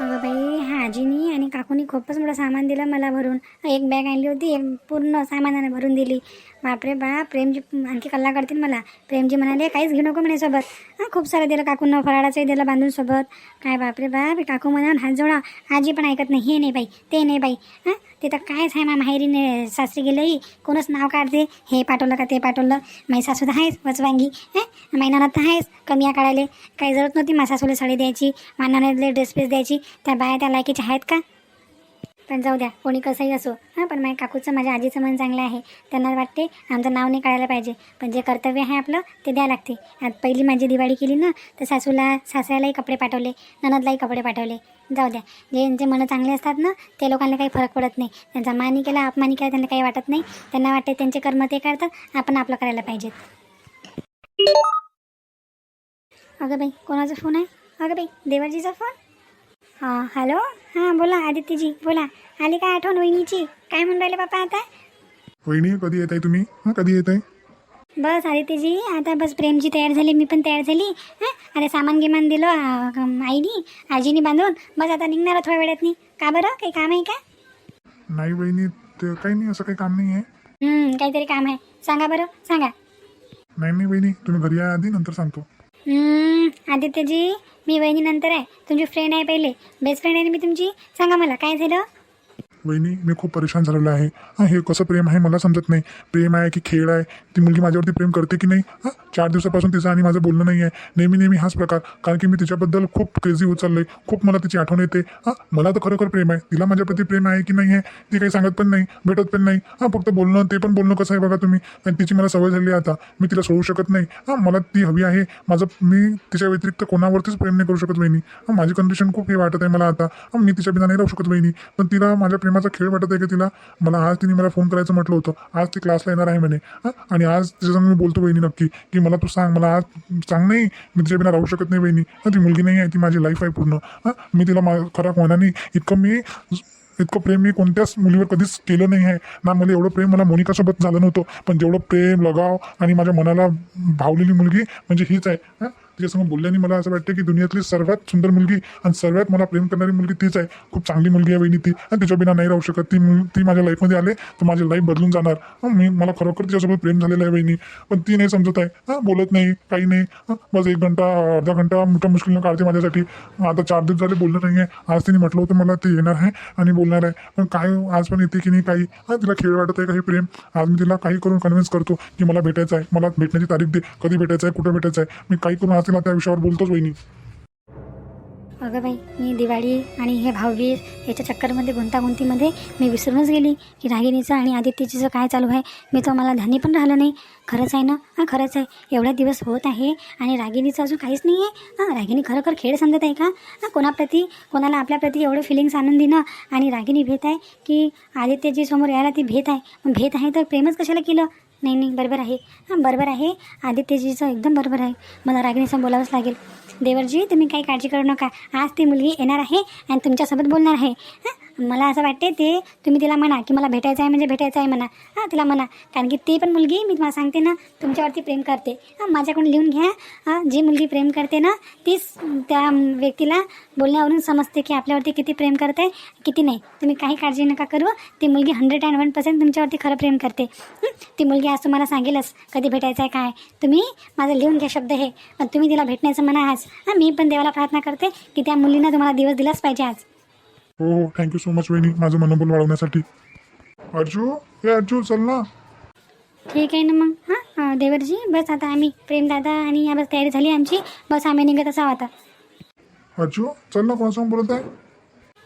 अगं बाई हाजीनी आणि काकूनी खूपच मोठं सामान दिलं मला भरून. एक बॅग आणली होती एक पूर्ण सामानानं भरून दिली. बापरे बा प्रेमजी आणखी कल्ला करतील मला. प्रेमजी म्हणाले काहीच घेऊ नको म्हणे सोबत. हां खूप सारं दिलं काकूंना फराळाचंही दिलं बांधून सोबत. काय बापरे बाप काकू म्हणाल हात जोडा आजी पण ऐकत नाही हे नाही बाई ते नाही बाई. हां तिथं कायच आहे मा माहेरीने सासरी गेलंही कोणच नाव काढते हे पाठवलं का ते पाठवलं? माई सासू तर आहेच वचवांगी. हे महिन्यात तर आहेच कमिया काढायला. काही जरूरत नव्हती मा सासूला साडी द्यायची मानाने ड्रेस पीस द्यायची. त्या बाया त्या लायकीच्या आहेत का? पण जाऊ द्या कोणी कसंही असो. हां पण माझ्या काकूचं माझ्या आजीचं मन चांगलं आहे. त्यांना वाटते आमचं नाव नाही काढायला पाहिजे. पण जे कर्तव्य आहे आपलं ते द्यावं लागते. आज पहिली माझी दिवाळी केली ना तर सासूला सासऱ्यालाही कपडे पाठवले ननदलाही कपडे पाठवले. जाऊ द्या. ज्यांचे मनं चांगले असतात ना ते लोकांना काही फरक पडत नाही. त्यांचा मानी केला अपमानी केला त्यांना काही वाटत नाही. त्यांना वाटते त्यांचे कर्म ते करतात आपण आपलं करायला पाहिजेत. अगं बाई कोणाचा फोन आहे? अगं बाई देवाजीचा फोन? हॅलो? हां बोला आदित्यजी बोला. आली काय आठवण वहिनीची? काय म्हणून राहिले बापा आता? वहिनी कधी येत आहे तुम्ही? हां कधी येत आहे बस आदित्यजी आता बस प्रेमची तयार झाली मी पण तयार झाली. हां अरे सामान गिमान दिलं आईनी आजीनी बांधून. बस आता निघणार थोड्या वेळात का बरं? काही काम आहे का? नाही वहिनी ते काही नाही असं काही काम नाही आहे. काहीतरी काम आहे. सांगा बरं सांगा. नाही नाही वहिनी तुम्ही घरी या आधी नंतर सांगतो. आदित्यजी मी वहिनी नंतर आहे. तुमची फ्रेंड आहे पहिले. बेस्ट फ्रेंड आहे मी तुमची? सांगा मला काय झालं? वहिनी मी खूप परेशान झालेलो आहे. हां हे कसं प्रेम आहे मला समजत नाही. प्रेम आहे की खेळ आहे? ती मुलगी माझ्यावरती प्रेम करते की नाही? हां चार दिवसापासून तिचं आणि माझं बोलणं नाही आहे नेहमी नेहमी हाच प्रकार. कारण की मी तिच्याबद्दल खूप क्रेझी होत चाललोय. खूप मला तिची आठवण येते. हां मला तर खरोखर प्रेम आहे. तिला माझ्याप्रती प्रेम आहे की नाही आहे ती काही सांगत पण नाही भेटत पण नाही. हां फक्त बोलणं ते पण बोलणं कसं आहे बघा तुम्ही? आणि तिची मला सवय झाली आहे आता. मी तिला सोडू शकत नाही. हां मला ती हवी आहे. माझं मी तिच्या व्यतिरिक्त कोणावरतीच प्रेम नाही करू शकत वहिनी. हां माझी कंडिशन खूप हे वाटत आहे मला आता. मी तिच्या बिना नाही राहू शकत वहिनी. पण तिला माझ्या प्रेमाचा खेळ वाटत आहे की तिला? मला आज तिने मला फोन करायचं म्हटलं होतं. आज ती क्लासला येणार आहे म्हणे. हां? आणि आज तिच्यासंग मी बोलतो वहिनी नक्की की मला तू सांग मला आज सांग नाही मी तिच्या बिना राहू शकत नाही वहिनी. हां ती मुलगी नाही आहे ती माझी लाईफ आहे पूर्ण. हां? मी तिला मा खऱ्या मनाने इतकं मी इतकं प्रेम मी कोणत्याच मुलीवर कधीच केलं नाही आहे. ना मला एवढं प्रेम मला मोनिकासोबत झालं नव्हतं. पण जेवढं प्रेम लगाव आणि माझ्या मनाला भावलेली मुलगी म्हणजे हीच आहे. हां? तिच्यासमोर बोलल्याने मला असं वाटतं की दुनियातली सर्वात सुंदर मुलगी आणि सर्वात मला प्रेम करणारी मुलगी तीच आहे. खूप चांगली मुलगी आहे वहिनी ती. आणि तिच्या बिना नाही राहू शकत. ती ती माझ्या लाईफमध्ये आले तर माझी लाईफ बदलून जाणार. मी मला खरोखर तिच्यासोबत प्रेम झालेलं आहे वहिनी. पण ती नाही समजत आहे. हां बोलत नाही काही नाही. बस एक घंटा अर्धा घंटा मोठ्या मुश्किलनं काढते माझ्यासाठी. आता चार दिवस झाले बोललं नाही आहे आज तिने म्हटलं होतं मला ते येणार आहे आणि बोलणार आहे. पण काय आज पण येते की नाही काही. हां तिला खेळ वाटत आहे काही प्रेम. आज मी तिला काही करून कन्व्हिन्स करतो की मला भेटायचं आहे. मला भेटण्याची तारीख दे. कधी भेटायचं आहे कुठं भेटायचं आहे. मी काही करून आज तिला त्या विषयावर बोलतोच वहिनी. अगं बाई मी दिवाळी आणि हे भाऊबीज याच्या चक्करमध्ये गुंतागुंतीमध्ये मी विसरूनच गेली की रागिणीचं आणि आदित्यजीचं काय चालू आहे. मी तर मला ध्यानी पण राहिलं नाही. खरंच आहे ना? हां खरंच आहे. एवढा दिवस होत आहे आणि रागिणीचं अजून काहीच नाही आहे हां रागिणी खरोखर खेळ समजत आहे का? हां कोणाप्रती कोणाला आपल्याप्रती एवढं फिलिंग्स आणून देणं आणि रागिणी भेट आहे की आदित्यजी समोर यायला ती भेट आहे. मग भेट आहे तर प्रेमच कशाला केलं? नाही नाही बरोबर आहे. हां बरोबर आहे. आदित्यजीचं एकदम बरोबर आहे. मला रागिणीसमोर बोलावंच लागेल. देवरजी तुम्ही काही काळजी करू नका. आज ती मुलगी येणार आहे आणि तुमच्यासोबत बोलणार आहे. हां मला असं वाटते ते तुम्ही तिला म्हणा की मला भेटायचं आहे म्हणजे भेटायचं आहे म्हणा. हां तिला म्हणा. कारण की ती पण मुलगी मी तुम्हाला सांगते ना तुमच्यावरती प्रेम करते. हां माझ्याकडून लिहून घ्या. हां जी मुलगी प्रेम करते ना तीच त्या व्यक्तीला बोलण्यावरून समजते की आपल्यावरती किती प्रेम करते किती नाही. तुम्ही काही काळजी नका करू. ती मुलगी हंड्रेड अँड वन पर्सेंट तुमच्यावरती खरं प्रेम करते. ती मुलगी आज तुम्हाला सांगेलच कधी भेटायचं आहे काय. तुम्ही माझं लिहून घ्या शब्द हे. पण तुम्ही तिला भेटण्याचं म्हणा आज. हां मी पण देवाला प्रार्थना करते की त्या मुलींना तुम्हाला दिवस दिलाच पाहिजे आज. हो हो थँक्यू सो मच वहिनी माझं मनोबल वाढवण्यासाठी. अर्जू हे अर्जू चल ना. ठीक आहे ना मग हां? देवरजी बस आता आम्ही प्रेमदादा आणि या बस तयारी झाली आमची. बस आम्ही निघत असावं आता. अर्जू चल ना कोणासमोर बोलत आहे?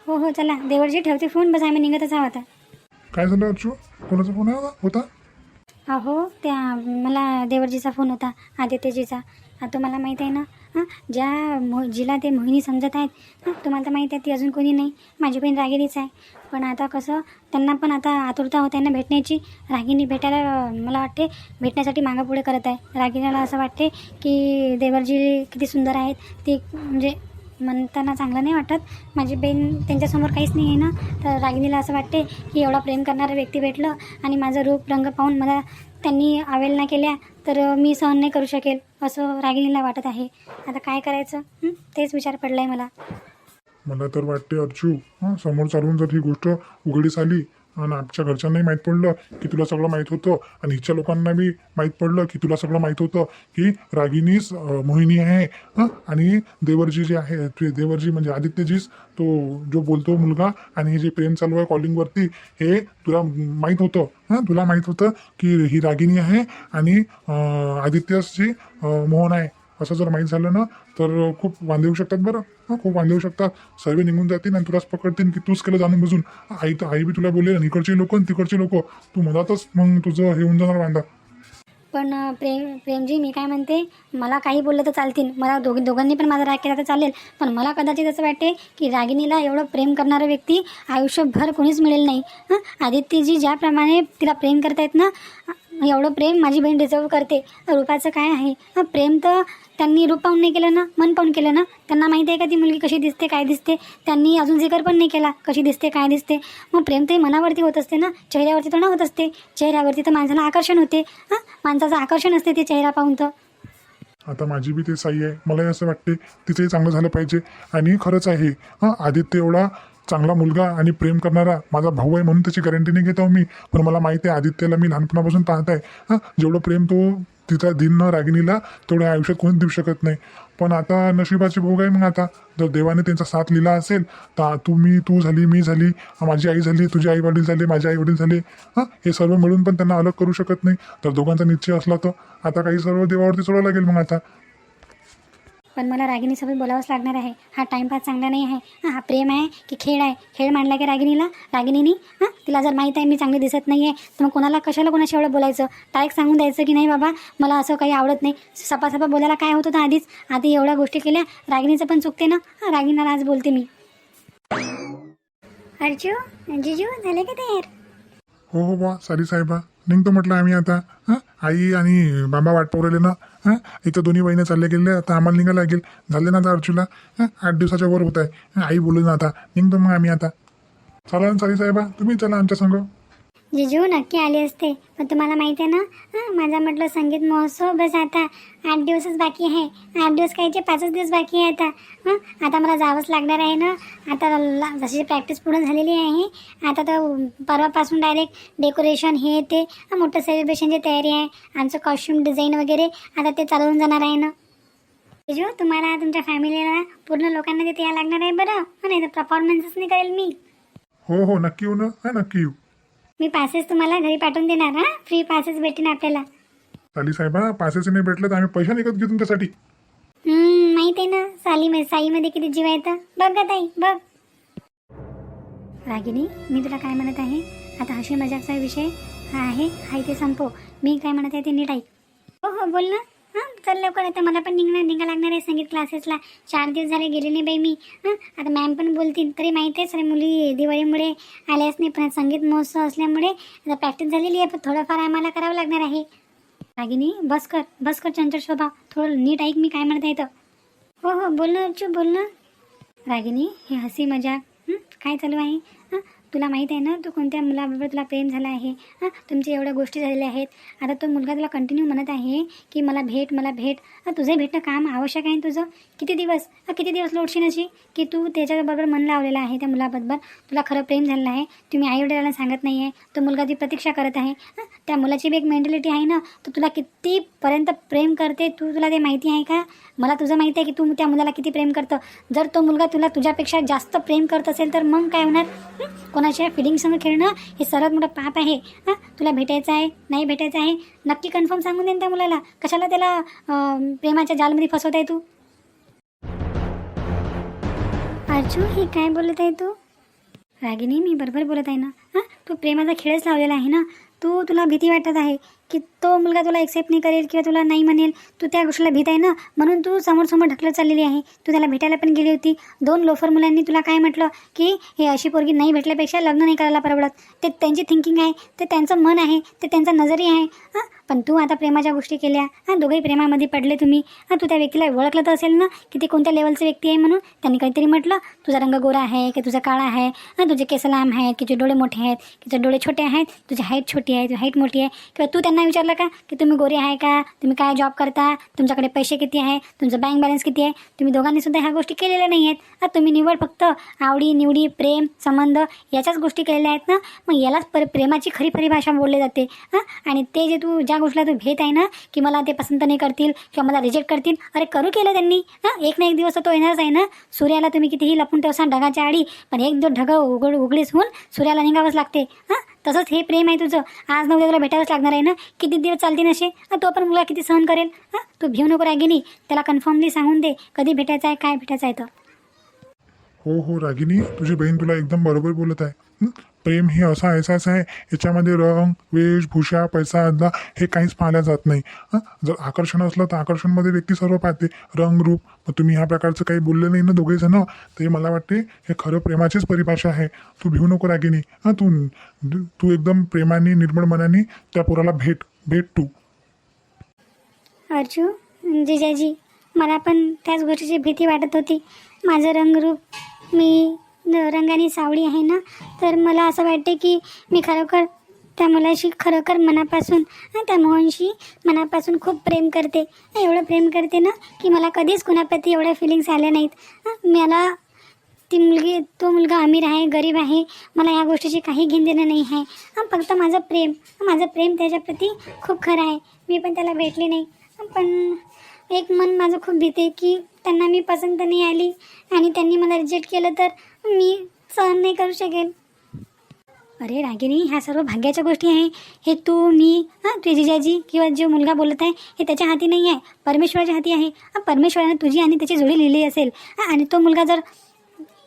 हो हो चला. देवरजी ठेवते फोन बस आम्ही निघत असावं आता. काय झालं अर्जू? कोणाचा फोन आहे होता? अहो त्या मला देवरजीचा फोन होता आदित्यजीचा. आता तुम्हाला माहीत आहे ना ज्या मो जिला ते मोहिनी समजत आहेत तुम्हाला तर माहीत आहे ती अजून कोणी नाही. माझी बहीण रागिणीच आहे. पण आता कसं त्यांना पण आता आतुरता होत आहे ना भेटण्याची. रागिणी भेटायला मला वाटते भेटण्यासाठी मागापुढे करत आहे. रागिणीला असं वाटते की देवरजी किती सुंदर आहेत. ती म्हणजे म्हणताना चांगलं नाही वाटत. माझी बहीण त्यांच्यासमोर काहीच नाही आहे ना. तर रागिणीला असं वाटते की एवढा प्रेम करणारा व्यक्ती भेटलं आणि माझं रूप रंग पाहून मला त्यांनी अवेलना केल्या तर मी सहन नाही करू शकेल. असं रागिणीला वाटत आहे. आता काय करायचं? तेच विचार पडला आहे मला. मला तर वाटते अर्जू समोर चालून जर ही गोष्ट उघडीस आली आणि आमच्या घरच्यांनाही माहीत पडलं की तुला सगळं माहीत होतं. आणि हिच्या लोकांना बी माहीत पडलं की तुला सगळं माहीत होतं की रागिनीच मोहिनी आहे. हां? आणि देवरजी जे आहे ते देवरजी म्हणजे आदित्यजीच तो जो बोलतो मुलगा आणि हे जे प्रेम चालू आहे कॉलिंगवरती हे तुला माहीत होतं. हां? तुला माहीत होतं की ही रागिनी आहे आणि अं, आदित्यची मोहन आहे. असं जर माहीत झालं ना तर खूप वांदे येऊ शकतात बरं. हां खूप वांदे येऊ शकतात. सर्व निघून जातील आणि तुलाच पकडतील की तूच केलं जाणून बुजून. आई तर आई बी तुला बोलेल आणि इकडचे लोक आणि तिकडचे लोक. तू मधातच मग तुझं हे होऊन जाणार वांदा. पण प्रेम प्रेमजी मी काय म्हणते? मला काही बोललं तर चालतील. मला दोघी दोघांनी पण माझा राग केला तर चालेल. पण मला कदाचित असं वाटते की रागिनीला एवढं प्रेम करणारा व्यक्ती आयुष्यभर कोणीच मिळेल नाही. हां आदित्यजी ज्याप्रमाणे तिला प्रेम करतायत ना एवढं प्रेम माझी बहीण डिझर्व करते. रूपाचं काय आहे? प्रेम तर त्यांनी रूप पाहून नाही केलं ना मन पाहून केलं ना? त्यांना माहिती आहे का ती मुलगी कशी दिसते काय दिसते? त्यांनी अजून जिकर पण नाही केला कशी दिसते काय दिसते? मग प्रेम तर मनावरती होत असते ना? चेहऱ्यावरती तर ना होत असते. चेहऱ्यावरती तर माणसाला आकर्षण होते. हां माणसाचं आकर्षण असते ते चेहरा पाहून तर. आता माझी बी ते साई आहे. मलाही असं वाटते तिचंही चांगलं झालं पाहिजे. आणि खरंच आहे. हां आदित्य एवढा चांगला मुलगा आणि प्रेम करणारा माझा भाऊ आहे म्हणून त्याची गॅरंटी नाही घेतो मी. पण मला माहिती आहे आदित्यला मी लहानपणापासून पाहत आहे हां जेवढं प्रेम तो तिचा दिन न रागिनीला तेवढ्या आयुष्यात कोणी देऊ शकत नाही. पण आता नशिबाची भोग आहे मग आता. जर देवाने त्यांचा साथ लिहिला असेल तर तू मी तू झाली मी झाली माझी आई झाली तुझे आई वडील झाले माझे आई वडील झाले. हां हे सर्व मिळून पण त्यांना अलग करू शकत नाही. तर दोघांचा निश्चय असला तर. आता काही सर्व देवावरती सोडावं लागेल मग आता. पण मला रागिणीसोबत बोलावंच लागणार आहे. हा टाईमपास चांगला नाही आहे. हां हा प्रेम आहे की खेळ आहे? खेळ मांडला की रागिणीला? रागिणीनी? हां तिला जर माहीत आहे मी चांगली दिसत नाही आहे तर मग कोणाला कशाला कोणाशी एवढं बोलायचं? डायरेक्ट सांगून द्यायचं की नाही बाबा? मला असं काही आवडत नाही. सपासपा बोलायला काय होत होतं आधीच? आधी एवढ्या गोष्टी केल्या रागिणीचं पण चुकते ना? हां रागिणीला आज बोलते मी. अर्जू जिजू झाले का तयार? हो हो बा सारी साहेबा. निघतो म्हटलं आम्ही आता. हां? आई आणि बाबा वाट पावलेले ना. हां? इथं दोन्ही बहिणी चालले गेले आता आम्हाला निघायला लागेल. झाले ना आता अर्जुला हां? आठ दिवसाच्या वर होत आहे. आई बोलू ना आता. निघतो मग आम्ही आता. चला ना सारी साहेबा तुम्ही चला आमच्या संग. जिजू नक्की आले असते. पण तुम्हाला माहिती आहे ना? हां माझा म्हटलं संगीत महोत्सव बस आता आठ दिवसच बाकी आहे. आठ दिवस कायचे पाचच दिवस बाकी आहे आता. हां आता मला जावंच लागणार आहे ना? आता जशी प्रॅक्टिस पूर्ण झालेली आहे आता तर परवापासून डायरेक्ट डेकोरेशन हे ते मोठं सेलिब्रेशनची तयारी आहे. आमचं कॉस्ट्युम डिझाईन वगैरे आता ते चालवून जाणार आहे ना? जिजू तुम्हाला तुमच्या फॅमिलीला पूर्ण लोकांना तिथे यायला लागणार आहे बरं? नाही तर परफॉर्मन्सच नाही करेल मी. हो हो नक्की येऊ ना? हां नक्की येऊ. मी पासेस तुम्हाला घरी पाठवून देणार हां? फ्री पासेस भेटेन आपल्याला. साली साहेबा पासेस नाही भेटले तर आम्ही पैसा निघत घेऊ तुमच्यासाठी. हम्म, माहीत आहे ना साली साईमध्ये किती जीव आहे तर. बघ ग ताई बघ. रागिनी मी तुला काय म्हणत आहे? आता हशी मजाकचा विषय हा आहे हा इथे संपव. मी काय म्हणत आहे ते नीट ऐक. हो हो बोल ना. हां चल लवकर आता मला पण निघणार निघा लागणार आहे संगीत क्लासेसला चार दिवस झाले गेले नाही बाई मी. हां आता मॅम पण बोलतील तरी माहिती आहे सर मुली दिवाळीमुळे आल्याच नाही पण संगीत महोत्सव असल्यामुळे आता प्रॅक्टिस झालेली आहे पण थोडंफार आम्हाला करावं लागणार आहे. रागिनी बस कर बस कर चंचल शोभा. थोडं नीट ऐक मी काय म्हणता येतं हो हो बोल ना अर्चू बोल ना. रागिनी हे हसी मजाक. काय चालू आहे? तुला माहीत आहे ना तू कोणत्या मुलाबरोबर तुला प्रेम झाला आहे? हां तुमच्या एवढ्या गोष्टी झालेल्या आहेत. आता तो मुलगा तुला कंटिन्यू म्हणत आहे की मला भेट मला भेट. तुझं भेटणं काम आवश्यक आहे तुझं? किती दिवस किती दिवस लोटशील अशी? की तू त्याच्याबरोबर मन लावलेलं आहे त्या मुलाबरोबर? तुला खरं प्रेम झालेलं आहे? तुम्ही आईवडिलांना सांगत नाही आहे तो मुलगा ती प्रतीक्षा करत आहे? त्या मुलाची बी एक मेंटॅलिटी आहे ना? तर तुला कितीपर्यंत प्रेम करते? तू तुला ते माहिती आहे का? मला तुझं माहिती आहे की तू त्या मुलाला किती प्रेम करतं. जर तो मुलगा तुला तुझ्यापेक्षा जास्त प्रेम करत असेल तर मग काय होणार? कोणा कोणाच्या फिलिंगसंग खेळणं हे सर्वात मोठं पाप आहे. हां तुला भेटायचं आहे नाही भेटायचं आहे नक्की कन्फर्म सांगून देईन त्या मुलाला. कशाला त्याला प्रेमाच्या जालमध्ये फसवत आहे तू? अर्जू हे काय बोलत आहे तू? रागिनी मी बरोबर बोलत आहे ना? हां तू प्रेमाचा खेळच लावलेला आहे ना? तू तुला भीती वाटत आहे की तो मुलगा तुला एक्सेप्ट नाही करेल किंवा तुला नाही म्हणेल तू त्या गोष्टीला भीत आहे ना? म्हणून तू समोर समोर ढकलत चाललेली आहे. तू त्याला भेटायला पण गेली होती. दोन लोफर मुलांनी तुला काय म्हटलं? की हे अशी पोरगी नाही भेटल्यापेक्षा लग्न नाही करायला परवडत. ते त्यांची थिंकिंग आहे ते त्यांचं मन आहे ते त्यांचा नजरी आहे. हां? पण तू आता प्रेमाच्या गोष्टी केल्या. हां दोघंही प्रेमामध्ये पडले तुम्ही. हां तू त्या व्यक्तीला ओळखलं तर असेल ना की ते कोणत्या लेवलचे व्यक्ती आहे म्हणून त्यांनी काहीतरी म्हटलं. तुझा रंग गोरा आहे की तुझा काळा आहे. हां तुझे केस लांब आहेत की तुझे डोळे मोठे आहेत की तुझे डोळे छोटे आहेत तुझी हाईट छोटी आहे तुझी हाईट मोठी आहे. किंवा तू त्यांना विचारलं का की तुम्ही गोरे आहे का? तुम्ही काय जॉब करता? तुमच्याकडे पैसे किती आहे? तुमचं बँक बॅलन्स किती आहे? तुम्ही दोघांनी सुद्धा ह्या गोष्टी केलेल्या नाही आहेत तुम्ही निवड फक्त आवडी निवडी प्रेम संबंध याच्याच गोष्टी केलेल्या आहेत ना? मग यालाच पर प्रेमाची खरी खरी भाषा बोलली जाते. हां आणि ते जे तू ज्या गोष्टीला तू भेट आहे ना की मला ते पसंत नाही करतील किंवा मला रिजेक्ट करतील अरे करू केलं त्यांनी. हां एक ना एक दिवस तो येणारच आहे ना? सूर्याला तुम्ही कितीही लपून ठेवसा ढगाच्या आडी पण एक दोन ढग उघड उघडीच होऊन सूर्याला निघावंच लागते. हां तसंच हे प्रेम आहे तुझं. आज नऊ तुला भेटावंच लागणार आहे ना? किती दिवस चालते नसे तो पण मुला किती सहन करेल. हां तू भिऊ नको रागिनी त्याला कन्फर्मली सांगून दे कधी भेटायचं आहे काय भेटायचं आहे तर हो हो रागिनी. तुझी बहीण तुला एकदम बरोबर बोलत आहे. प्रेम हे असा एहसास आहे याच्यामध्ये रंग वेशभूषा पैसा अद्दा हे काहीच पाहिल्या जात नाही. जर आकर्षण असलं तर आकर्षणमध्ये व्यक्ती सर्व पाहते. रंग रूप मग तुम्ही ह्या प्रकारचं काही बोलले नाही ना दोघे जण मला वाटते हे खरं प्रेमाचीच परिभाषा आहे. तू भिवू नको रागिनी. हां? तू तू एकदम प्रेमाने निर्मळ मनाने त्या पोराला भेट भेट तू. अर्जू जिजाजी मला पण त्याच गोष्टीची भीती वाटत होती. माझं रंगरूप मी रंगाने सावळी आहे ना तर मला असं वाटते की मी खरोखर त्या मुलाशी खरोखर मनापासून त्या मोहनशी मनापासून खूप प्रेम करते. एवढं प्रेम करते ना की मला कधीच कुणाप्रती एवढ्या फिलिंग्स आल्या नाहीत. मला ती मुलगी तो मुलगा अमीर आहे गरीब आहे मला या गोष्टीची काही घेण देणं नाही आहे. फक्त माझं प्रेम माझं प्रेम त्याच्याप्रती खूप खरं आहे. मी पण त्याला भेटले नाही. पण एक मन माझं खूप भीते की त्यांना मी पसंत नाही आली आणि त्यांनी मला रिजेक्ट केलं तर मी सहन नाही करू शकेल अरे रागिनी ह्या सर्व भाग्याच्या गोष्टी आहे. हे तू मी हां तुझी जिजाजी किंवा जो मुलगा बोलत आहे हे त्याच्या हाती नाही आहे. परमेश्वराच्या हाती आहे. परमेश्वरानं तुझी आणि त्याची जोडी लिहिली असेल. आणि तो मुलगा जर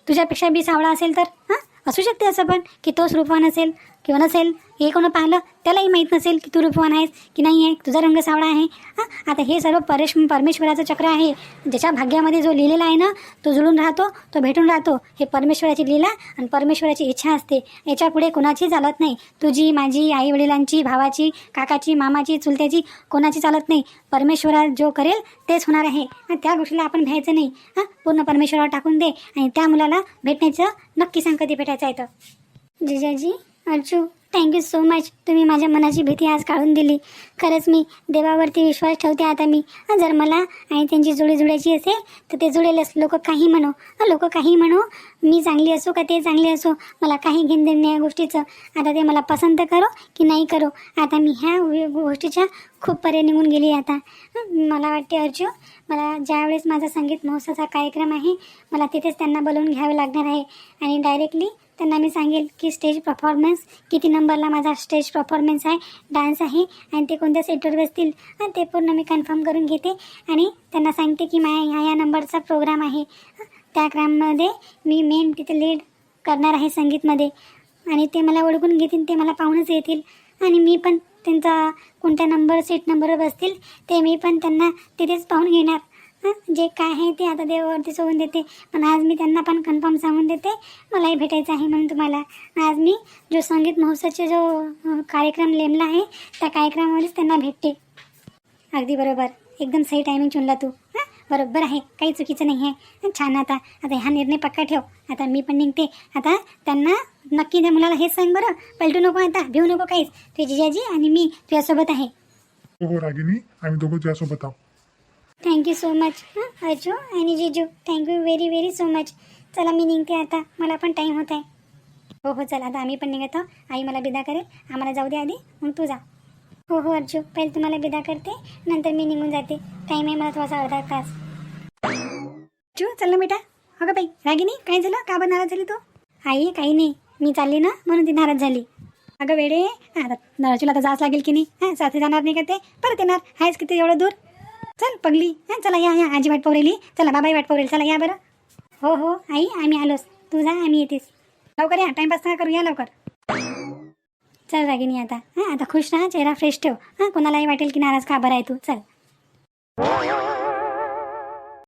तुझ्यापेक्षा बी सावळा असेल तर हां असू शकते असं पण की तोच रूपवान असेल. किंवा नसेल हे कोणं पाहिलं त्यालाही माहीत नसेल की तू रूपवान आहेस की नाही आहे तुझा रंग सावळा आहे. हां आता हे सर्व परेश परमेश्वराचं चक्र आहे. ज्याच्या भाग्यामध्ये जो लिहिलेला आहे ना तो जुळून राहतो तो भेटून राहतो. हे परमेश्वराची लीला आणि परमेश्वराची इच्छा असते. याच्यापुढे कोणाची चालत नाही. तुझी माझी आई वडिलांची भावाची काकाची मामाची चुलत्याची कोणाची चालत नाही. परमेश्वरा जो करेल तेच होणार आहे. त्या गोष्टीला आपण भ्यायचं नाही. हां पूर्ण परमेश्वरावर टाकून दे आणि त्या मुलाला भेटण्याचं नक्की सांगते भेटायचं आहे तर जिजाजी Arju thank you so much तुम्ही माझ्या मनाची भीती आज काढून दिली. खरंच मी देवावरती विश्वास ठेवते आता मी. जर मला आणि त्यांची जोडी जुळायची असेल तर ते जुळेलच लोक काही म्हणो. लोक काही म्हणो. मी चांगली असो का ते चांगले असो मला काही घेण देणं नाही या गोष्टीचं. आता ते मला पसंत करो की नाही करो. आता मी ह्या गोष्टीच्या खूप परे निघून गेली आता. मला वाटते अर्जू मला ज्यावेळेस माझा संगीत महोत्सवाचा कार्यक्रम आहे मला तिथेच त्यांना बोलवून घ्यावं लागणार आहे. आणि डायरेक्टली त्यांना मी सांगेल की स्टेज परफॉर्मन्स किती नंबरला माझा स्टेज परफॉर्मन्स आहे डान्स आहे आणि ते कोणत्या सेटवर बसतील आणि ते पूर्ण मी कन्फर्म करून घेते. आणि त्यांना सांगते की माझ्या ह्या ह्या नंबरचा प्रोग्राम आहे. त्या ग्राममध्ये मी मेन तिथे लीड करणार आहे संगीतमध्ये. आणि ते मला ओळखून घेतील ते मला पाहूनच येतील. आणि मी पण त्यांचा कोणत्या नंबर सीट नंबरवर बसतील ते मी पण त्यांना तिथेच पाहून घेणार. जे काय आहे ते आता देवावरती सोडून देते. पण आज मी त्यांना पण कन्फर्म सांगून देते. मलाही भेटायचं आहे म्हणून तुम्हाला. आज मी जो संगीत महोत्सवचा जो कार्यक्रम नेमला आहे त्या कार्यक्रमामध्येच त्यांना भेटते. अगदी बरोबर. एकदम सही टायमिंग चुनला तू. हां? बरोबर आहे. काही चुकीचं नाही आहे. छान आता. आता हा निर्णय पक्का ठेव. आता मी पण निघते. आता त्यांना नक्की त्या मुलाला हेच सांग बरं. पलटू नको आता. भिवू नको काहीच. तुझी जिजाजी आणि मी तुझ्यासोबत आहे. हो, हो रागिनी. आम्ही दोघं तुझ्यासोबत आहोत. थँक्यू सो मच हां अर्जू आणि जिजू thank you very very so much चला मी निघते आता. मला पण टाईम होत आहे. हो हो चला. आता आम्ही पण निघत आहोत. आई मला बिदा करेल. आम्हाला जाऊ दे आधी. मग तू जा. हो हो अर्जू पहिले तुम्हाला बिदा करते. नंतर मी निघून जाते. टाईम आहे मला थोडासा अर्धा तास. अर्जू चल ना बेटा. हो अगं बाई. रागिनी काय झालं? का बरं नाराज झाली तू? आई काही नाही. मी चालली ना म्हणून ती नाराज झाली. अगं वेडे. आता नळचूला आता जाच लागेल की नाही? हां साथी जाणार नाही का ते? परत येणार. आहेच किती एवढं दूर? चल पगली हां चला या या आजी वाट पवरेली. चला बाबाई वाट पवरेल. चला या बरं. हो हो आई आम्ही आलोच. तू जा आम्ही येतेस लवकर या टाईमपास नका करू या लवकर. चल रागिनी आता. हां आता खुश राहा चेहरा फ्रेश ठेव. हां कोणालाही वाटेल की नाराज का बरं आहे तू? चल.